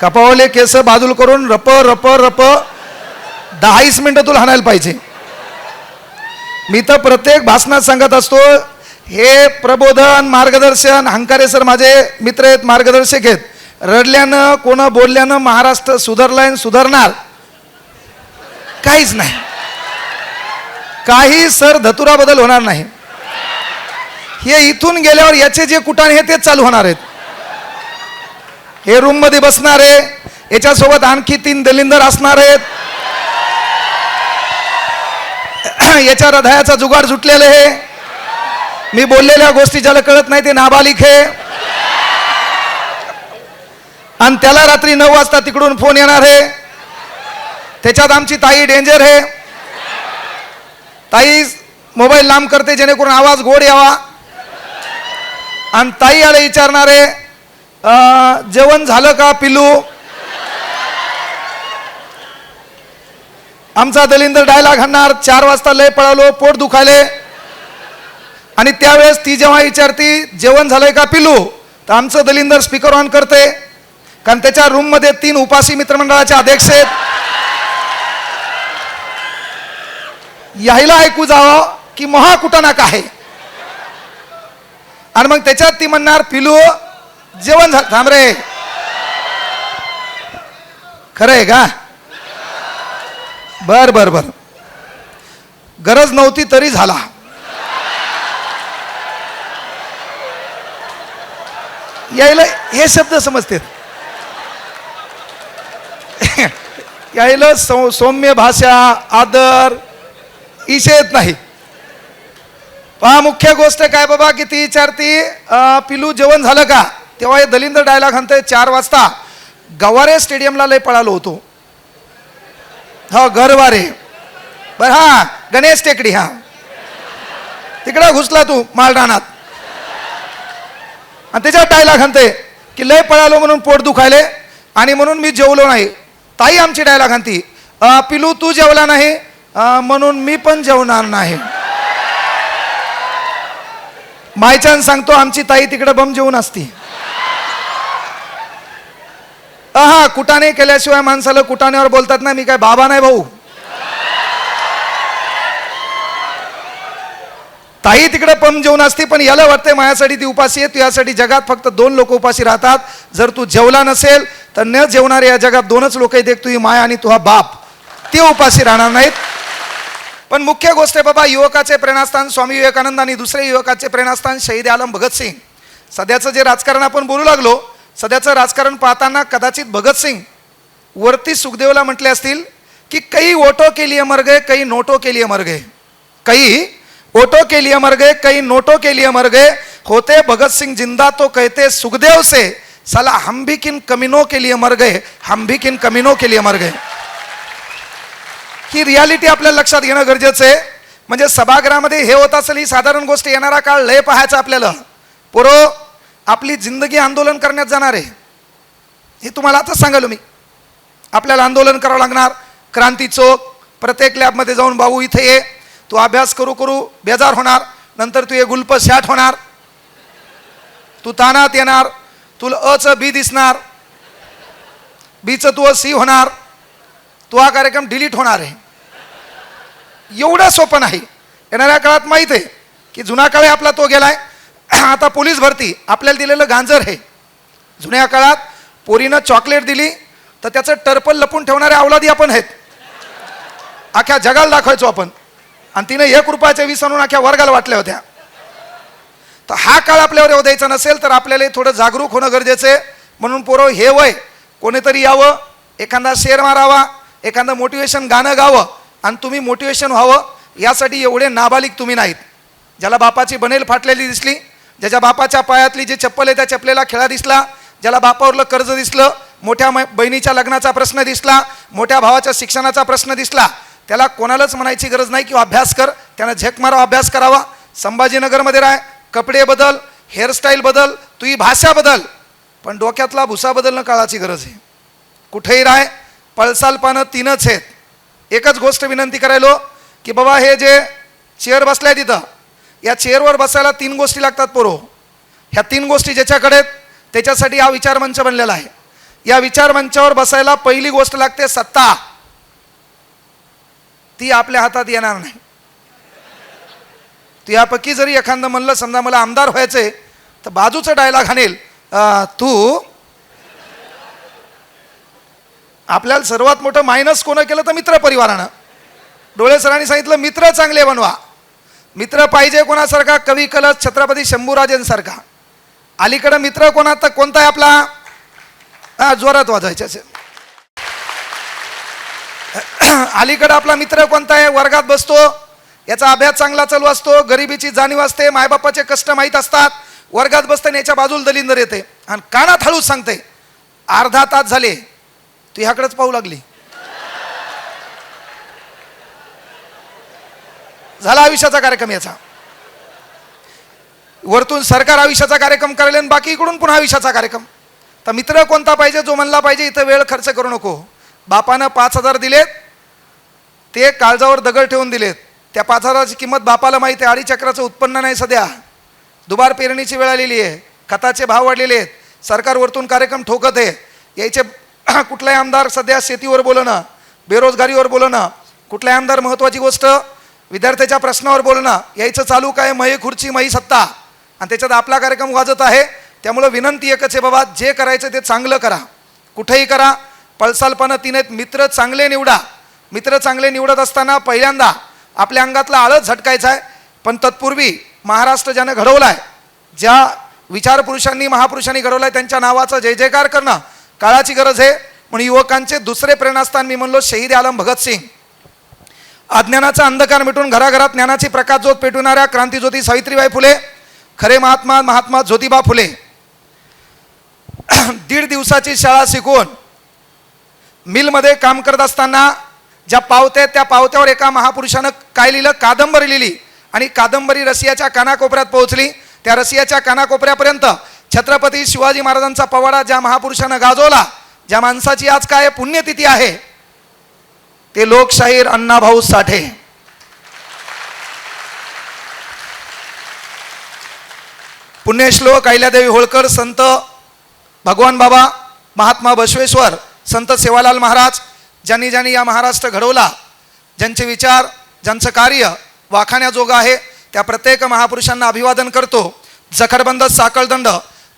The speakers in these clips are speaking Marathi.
कपावले केस बाजूल करून रप रप रप. दहावीस मिनिटं तुला हाणायला पाहिजे. मी तर प्रत्येक भाषणात सांगत असतो हे प्रबोधन मार्गदर्शन हंकारे सर माझे मित्र आहेत मार्गदर्शक आहेत. रडल्यानं कोण बोलल्यानं महाराष्ट्र सुधारलाय आणि सुधारणार? काहीच नाही. काही सर धतुरा बदल होणार नाही. हे इथून गेल्यावर याचे जे कुटाणे हे तेच चालू होणार आहेत. हे रूममध्ये बसणार आहे. याच्यासोबत आणखी तीन दलिंदर असणार आहेत. याच्या हृदयाचा जुगाड जुटलेलं आहे. मी बोललेल्या गोष्टी ज्याला कळत नाही ते नाबालिक आहे. आणि त्याला रात्री नऊ वाजता तिकडून फोन येणार आहे. त्याच्यात आमची ताई डेंजर आहे. ताई मोबाईल लांब करते जेणेकरून आवाज गोड यावा. आणि ताई आले विचारणार आहे जेवण झालं का पिलू आमचा दलिंदर डायलॉग हाणणार चार वाजता लय पळालो पोट दुखायले. आणि त्यावेळेस ती जेव्हा विचारती जेवण झालंय का पिलू तर आमचं दलिंदर स्पीकर ऑन करते. कारण त्याच्या रूममध्ये तीन उपासी मित्रमंडळाचे अध्यक्ष आहेत. यायला ऐकू जावं की महाकुटाना आहे. आणि मग त्याच्यात ती म्हणणार पिलू जेवण झालं थांब रे. खरं आहे का? बर बर बर. गरज नव्हती तरी झाला. यायला हे शब्द समजते यायला सौ सौम्य भाषा आदर इशे येत नाही. पहा मुख्य गोष्ट काय बाबा किती विचारती? अं, पिलू जेवण झालं का? तेव्हा हे दलिंदर डायलॉग म्हणतोय चार वाजता गवारे स्टेडियमला लय पळालो होतो. हो गरवारे बर हा गणेश टेकडी हा. तिकडं घुसला तू मालरानात. आणि त्याच्यात डायलॉग म्हणते की लय पळालो म्हणून पोट दुखायले आणि म्हणून मी जेवलो नाही. ताई आमची डायलॉग म्हणती पिलू तू जेवला नाही म्हणून मी पण जेवणार नाही. मायचान सांगतो आमची ताई तिकडे बम जेवून असती. हा कुटाने केल्याशिवाय माणसाला कुटाण्यावर बोलतात ना मी काय बाबा नाही भाऊ. ताई तिकडे पम जेवण असते पण याला वाटते माझ्यासाठी ती उपाशी आहे यासाठी जगात फक्त दोन लोक उपाशी राहतात. जर तू जेवला नसेल तर न जेवणारे या जगात दोनच लोक देख तुझी माया आणि तुझा बाप. ते उपाशी राहणार नाहीत. पण मुख्य गोष्ट आहे बाबा युवकाचे प्रेरणास्थान स्वामी विवेकानंद आणि दुसरे युवकाचे प्रेरणास्थान शहीद आलम भगतसिंग. सध्याचं जे राजकारण आपण बोलू लागलो सध्याचं राजकारण पाहताना कदाचित भगतसिंग वरती सुखदेवला म्हटले असतील की कई वोटो के लिए मर गए कई नोटो के लिए मर गए. कई वोटो के लिए मर गए कई नोटो के लिए मर गए. होते भगतसिंग जिंदा तो कहते सुखदेव से साला हम भी किन कमीनों के लिए मर गए हम भी किन कमीनों के लिए मर गए. ही रियालिटी आपल्याला लक्षात घेणं गरजेचं आहे. म्हणजे सभागृहामध्ये हे होत असेल ही साधारण गोष्ट येणारा काळ लय पाहायचा आपल्याला. पुरो आपली जिंदगी आंदोलन करण्यात जाणार आहे. हे तुम्हाला आताच सांगालो मी. आपल्याला आंदोलन करावं लागणार. क्रांती चौक प्रत्येक लॅबमध्ये जाऊन भाऊ इथे ये. तू अभ्यास करू करू बेजार होणार. नंतर तू ये गुल्प शॅट होणार. तू तानात येणार. तुला अचं बी दिसणार. बीचं तू सी होणार. तू हा कार्यक्रम डिलीट होणार आहे. एवढं सोपं नाही. येणाऱ्या काळात माहीत आहे की जुना काळ आहे आपला तो गेलाय. आता पोलीस भरती. आपल्याला दिलेलं गांजर हे. जुन्या काळात पोरीनं चॉकलेट दिली तर त्याचं टर्पल लपून ठेवणारे अवलादी आपण आहेत. अख्ख्या जगाला दाखवायचो आपण. आणि तिने एक रुपयाचे वीस आणून अख्ख्या वर्गाला वाटल्या होत्या. तर हा काळ आपल्यावर येऊ द्यायचा नसेल तर आपल्याला थोडं जागरूक होणं गरजेचं आहे. म्हणून पोरं हे वय कोणीतरी यावं एखादा शेर मारावा एखादं मोटिवेशन गाणं गावं आणि तुम्ही मोटिवेशन व्हावं यासाठी एवढे नाबालिक तुम्ही नाहीत. ज्याला बापाची बनेल फाटलेली दिसली ज्याच्या बापाच्या पायातली जी चप्पल आहे त्या चपलेला खेळा दिसला. ज्याला बापावरलं कर्ज दिसलं. मोठ्या बहिणीच्या लग्नाचा प्रश्न दिसला. मोठ्या भावाच्या शिक्षणाचा प्रश्न दिसला. त्याला कोणालाच म्हणायची गरज नाही किंवा अभ्यास कर. त्यानं झेक मारा अभ्यास करावा. संभाजीनगरमध्ये राह. कपडे बदल हेअरस्टाईल बदल तुझी भाषा बदल. पण डोक्यातला भुसा बदलणं काळाची गरज आहे. कुठेही राह. पळसाल पानं तीनच आहेत. एकच गोष्ट विनंती करायलो की बाबा हे जे चेअर बसलाय तिथं या चेअरवर बसायला तीन गोष्टी लागतात पोरो. ह्या तीन गोष्टी ज्याच्याकडे त्याच्यासाठी हा विचारमंच बनलेला आहे. या विचार मंचावर बसायला पहिली गोष्ट लागते सत्ता. ती आपल्या हातात येणार नाही. तू यापैकी जरी एखादं म्हणलं समजा मला आमदार व्हायचंय तर बाजूचं डायलॉग आणेल. तू? आपल्याला सर्वात मोठं मायनस कोणं केलं तर मित्र परिवारानं डोळे सरांनी सांगितलं मित्र चांगले बनवा. मित्र पाहिजे कोणासारखा? कवी कलश छत्रपती शंभूराजेंसारखा. अलीकडं मित्र कोणात? कोणता आहे आपला? हा जोरात वाजवायचे असेल. अलीकडं आपला मित्र कोणता आहे? वर्गात बसतो. याचा अभ्यास चांगला चालू असतो. गरिबीची जाणीव असते. मायबापाचे कष्ट माहीत असतात. वर्गात बसताना याच्या बाजूला दलिंदर येते. आणि कानात हळूच सांगते अर्धा तास झाले. तू ह्याकडेच पाहू लागली. झाला आयुष्याचा कार्यक्रम याचा. वरतून सरकार आयुष्याचा कार्यक्रम करेल आणि बाकी इकडून पुन्हा आयुष्याचा कार्यक्रम. तर मित्र कोणता पाहिजे जो म्हणला पाहिजे इथं वेळ खर्च करू नको. बापानं पाच हजार दिलेत ते काळजावर दगड ठेवून दिलेत. त्या पाच हजाराची किंमत बापाला माहिती आहे अडीच चक्राचं उत्पन्न नाही सध्या. दुबार पेरणीची वेळ आलेली आहे खताचे भाव वाढलेले आहेत. सरकार वरतून कार्यक्रम ठोकत आहे. यायचे कुठलाही आमदार सध्या शेतीवर बोलणं बेरोजगारीवर बोलणं कुठलाही आमदार महत्त्वाची गोष्ट विद्यार्थ्याच्या प्रश्नावर बोलणं यायचं चालू काय मही खुर्ची मही सत्ता. आणि त्याच्यात आपला कार्यक्रम वाजत आहे. त्यामुळं विनंती एकच आहे बाबा जे करायचं ते चांगलं करा. कुठेही करा. पळसालपणं तिने मित्र चांगले निवडा. मित्र चांगले निवडत असताना पहिल्यांदा आपल्या अंगातला आळस झटकायचा आहे. पण तत्पूर्वी महाराष्ट्र ज्यानं घडवला आहे ज्या विचारपुरुषांनी महापुरुषांनी घडवलाय आहे त्यांच्या नावाचा जय जयकार करणं काळाची गरज आहे. म्हणून युवकांचे दुसरे प्रेरणास्थान मी म्हणलो शहीद आलम भगतसिंग. अज्ञानाचा अंधकार मिटून घराघरात ज्ञानाची प्रकाशज्योत पेटवणाऱ्या क्रांतीज्योती सावित्रीबाई फुले खरे महात्मा महात्मा ज्योतिबा फुले. दीड दिवसाची शाळा शिकून मिलमध्ये काम करत असताना ज्या पावत्या त्या पावत्यावर एका महापुरुषानं काय लिहिलं? कादंबरी लिहिली. आणि कादंबरी रसियाच्या कानाकोपऱ्यात पोहोचली. त्या रसियाच्या कानाकोपऱ्यापर्यंत छत्रपती शिवाजी महाराजांचा पवाडा ज्या महापुरुषानं गाजवला ज्या माणसाची आज काय पुण्यतिथी आहे ते लोकशाहीर अण्णाभाऊ साठे. पुण्यश्लोक अहिल्यादेवी होळकर संत भगवान बाबा महात्मा बसवेश्वर संत सेवालाल महाराज ज्यांनी ज्यांनी या महाराष्ट्र घडवला ज्यांचे विचार ज्यांचं कार्य वाखाण्याजोगं आहे त्या प्रत्येक महापुरुषांना अभिवादन करतो. जखडबंद साकळदंड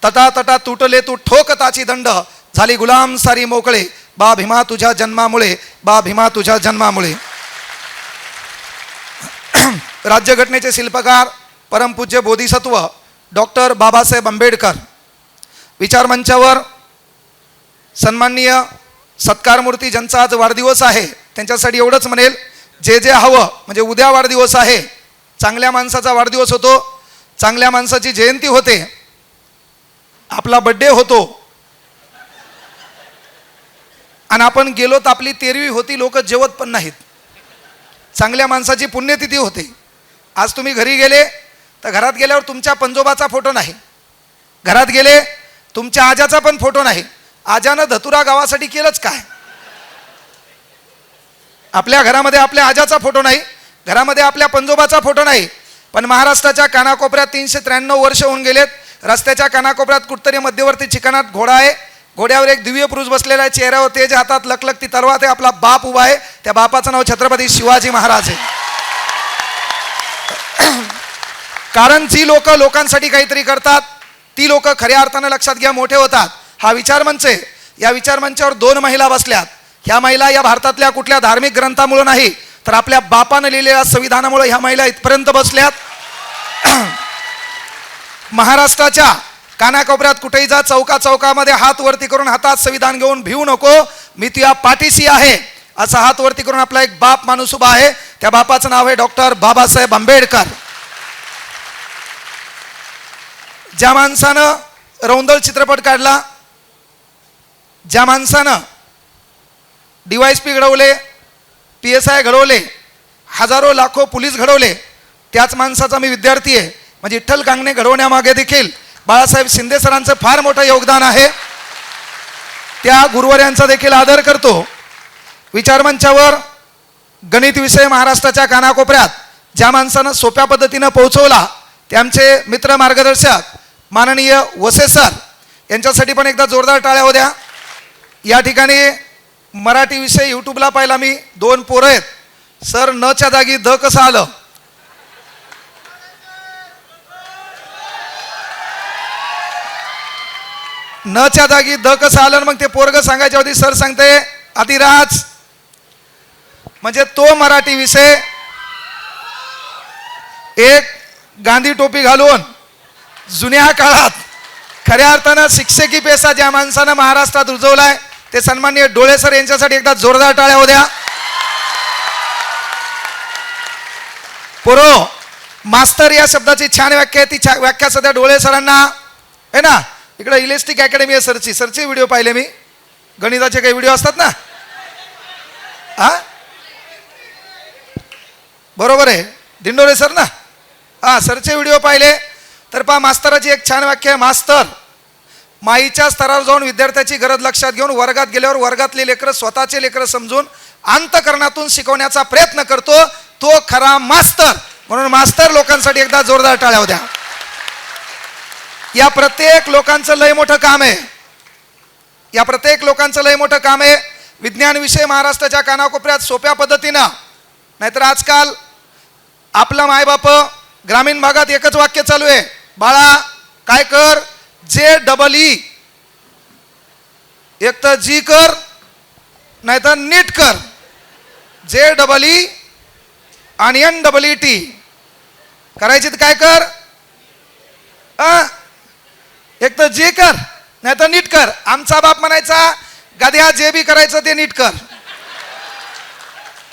तटा तटा तुटले तू ठोकताची दंड झाली गुलाम सारी मोकळे बा भीमा तुझ्या जन्मामुळे बा भीमा तुझ्या जन्मामुळे. राज्यघटनेचे शिल्पकार परमपूज्य बोधिसत्व डॉक्टर बाबासाहेब आंबेडकर. विचारमंचावर सन्माननीय सत्कारमूर्ती ज्यांचा आज वाढदिवस आहे त्यांच्यासाठी एवढंच म्हणेल जे जे हवं म्हणजे उद्या वाढदिवस आहे चांगल्या माणसाचा वाढदिवस होतो चांगल्या माणसाची जयंती होते आपला बड्डे होतो आणि आपण गेलो तर आपली तेरवी होती लोक जेवत पण नाहीत. चांगल्या माणसाची पुण्यतिथी होते. आज तुम्ही घरी गेले तर घरात गेल्यावर तुमच्या पंजोबाचा फोटो नाही. घरात गेले तुमच्या आजाचा पण फोटो नाही. आजानं धतुरा गावासाठी केलंच काय? आपल्या घरामध्ये आपल्या आजाचा फोटो नाही घरामध्ये आपल्या पंजोबाचा फोटो नाही. पण महाराष्ट्राच्या कानाकोपऱ्यात तीनशे त्र्याण्णव वर्ष होऊन गेलेत. रस्त्याच्या कानाकोपऱ्यात कुठतरी मध्यवर्ती ठिकाणात घोडा आहे. घोड्यावर एक दिव्य पुरुष बसलेला आहे. चेहऱ्यावर तेज हातात लकलकती तलवार आहे. आपला बाप उभा आहे. त्या बापाचं नाव छत्रपती शिवाजी महाराज आहे. कारण जी लोक लोकांसाठी काहीतरी करतात ती लोक खऱ्या अर्थानं लक्षात घ्या मोठे होतात. हा विचारमंच आहे. या विचार मंचावर दोन महिला बसल्यात. ह्या महिला या भारतातल्या कुठल्या धार्मिक ग्रंथामुळे नाही तर आपल्या बापानं लिहिलेल्या संविधानामुळे ह्या महिला इथपर्यंत बसल्यात. महाराष्ट्राच्या कानाकोपऱ्यात कुठेही जा चौका चौकामध्ये हात वरती करून हातात संविधान घेऊन भिवू नको. मी तुया पाठीशी आहे. असा हात वरती करून आपला एक बाप माणूस उभा आहे. त्या बापाचं नाव आहे डॉक्टर बाबासाहेब आंबेडकर. ज्या माणसानं रौंदळ चित्रपट काढला ज्या माणसानं डीवायस पी घडवले पी एस आय घडवले हजारो लाखो पोलीस घडवले त्याच माणसाचा मी विद्यार्थी आहे. म्हणजे विठ्ठल कांगणे घडवण्यामागे देखील बाळासाहेब शिंदे सरांचं फार मोठं योगदान आहे. त्या गुरुवार्यांचा देखील आदर करतो. विचारमंचावर गणित विषय महाराष्ट्राच्या कानाकोपऱ्यात ज्या माणसानं सोप्या पद्धतीनं पोहोचवला ते आमचे मित्र मार्गदर्शक माननीय वसे सर यांच्यासाठी पण एकदा जोरदार टाळ्या होत्या या ठिकाणी मराठी विषय यूट्यूबला पाहिला मी दोन पोरं आहेत. सर नच्या जागी द कसं आलं? न च्या जागी द कसं आलं मग ते पोरग सांगायच्या होती सर सांगते आदिराज म्हणजे तो मराठी विषय एक गांधी टोपी घालून जुन्या काळात खऱ्या अर्थानं शिक्षकी पेसा ज्या माणसानं महाराष्ट्रात रुजवलाय ते सन्मान्य डोळे सर यांच्यासाठी एकदा जोरदार टाळ्या होत्या. पोरो मास्तर या शब्दाची छान व्याख्या आहे ती छा व्याख्या सध्या डोळे सरांना आहे ना? इकडे इलेस्टिक अकॅडमी आहे सरची. सरचे व्हिडिओ पाहिले मी. गणिताचे काही व्हिडिओ असतात ना? हा? बरोबर आहे. दिंडोरे सर ना? हा सरचे व्हिडिओ पाहिले. तर पहा मास्तराची एक छान व्याख्या आहे. मास्तर माईच्या स्तरावर जाऊन विद्यार्थ्याची गरज लक्षात घेऊन वर्गात गेल्यावर वर्गातले लेकरं स्वतःचे लेकरं समजून अंतकरणातून शिकवण्याचा प्रयत्न करतो. तो खरा मास्तर. म्हणून मास्तर लोकांसाठी एकदा जोरदार टाळ्या होत्या या प्रत्येक लोकांचं लय मोठं काम आहे. या प्रत्येक लोकांचं लय मोठं काम आहे. विज्ञान विषय महाराष्ट्राच्या कानाकोपऱ्यात सोप्या पद्धतीनं नाहीतर आजकाल आपला मायबाप ग्रामीण भागात एकच वाक्य चालू आहे. बाळा काय कर? जे डबल ई e. एक तर जी कर नाहीतर नीट कर. जे डबल ई e आणि एन डबल ई टी करायची तर काय कर? आ एक तर जे कर नाही तर नीट कर. आमचा बाप म्हणायचा गद्या जे बी करायचं ते नीट कर.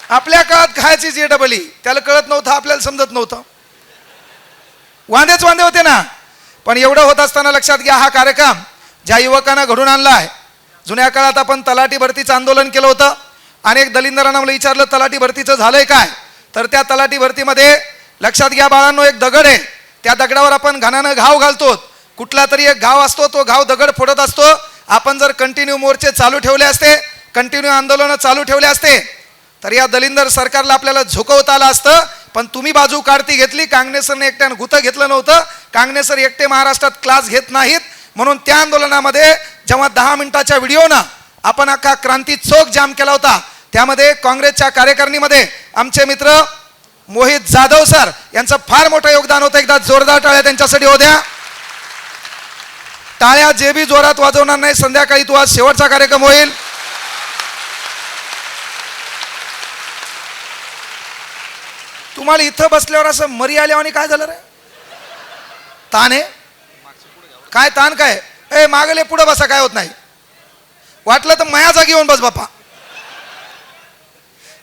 आपल्या काळात खायची जे डबल ई त्याला कळत नव्हतं आपल्याला समजत नव्हतं. वांदेच वांदे होते ना. पण एवढं होत असताना लक्षात घ्या हा कार्यक्रम ज्या युवकांना घडून आणला आहे जुन्या काळात आपण तलाठी भरतीचं आंदोलन केलं होतं. अनेक दलिंदरांना मला विचारलं तलाठी भरतीचं झालंय काय? तर त्या तलाठी भरतीमध्ये लक्षात घ्या बाळांनो एक दगड आहे. त्या दगडावर आपण घाणानं घाव घालतो कुठला तरी एक घाव असतो तो घाव दगड फोडत असतो. आपण जर कंटिन्यू मोर्चे चालू ठेवले असते कंटिन्यू आंदोलनं चालू ठेवले असते तर या दलिंदर सरकारला आपल्याला झोकवता आलं असतं. पण तुम्ही बाजू काढती घेतली काँग्रेसने एकट्यानं गुतं घेतलं नव्हतं. काँग्रेसर एकटे महाराष्ट्रात क्लास घेत नाहीत. म्हणून त्या आंदोलनामध्ये जेव्हा दहा मिनिटाच्या व्हिडिओनं आपण अख्खा क्रांती चोख जाम केला होता त्यामध्ये काँग्रेसच्या कार्यकारिणीमध्ये आमचे मित्र मोहित जाधव सर यांचं फार मोठं योगदान होतं. एकदा जोरदार टाळ्या त्यांच्यासाठी होत्या. टाळ्या जे बी जोरात वाजवणार नाही संध्याकाळी तू आज शेवटचा कार्यक्रम होईल. तुम्हाला इथं बसल्यावर असं मरी आल्यावर काय झालं रे? ताण आहे? काय ताण काय? ए मागले पुढं बसा काय होत नाही. वाटलं तर माया जागी येऊन बस बापा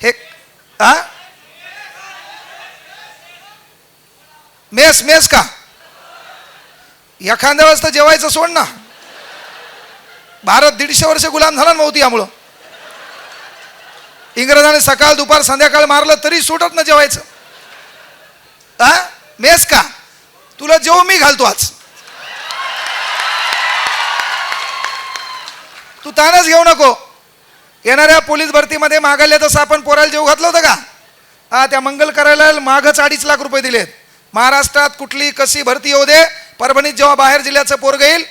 हे हा मेस मेस का? एखाद्या वेळेस तर जेवायचं सोड ना. भारत दीडशे वर्ष गुलाम झाला ना यामुळं. इंग्रजाने सकाळ दुपार संध्याकाळ मारलं तरी सुटत ना जेवायचं. हा मेस का? तुला जेव मी घालतो आज. तू तानच घेऊ नको. येणाऱ्या पोलीस भरतीमध्ये मागायला तसं आपण पोराला जेव घातलं होतं का? हा त्या मंगल करायला मागच अडीच लाख रुपये दिलेत. महाराष्ट्रात कुठली कशी भरती येऊ दे? परभणीत जेव्हा बाहेर जिल्ह्याचं पोरग येईल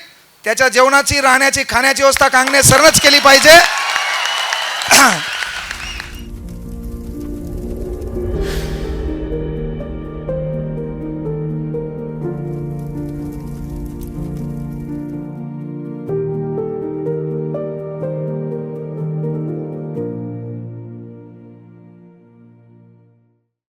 त्याच्या जेवणाची राहण्याची खाण्याची व्यवस्था कांगणे सरच केली पाहिजे.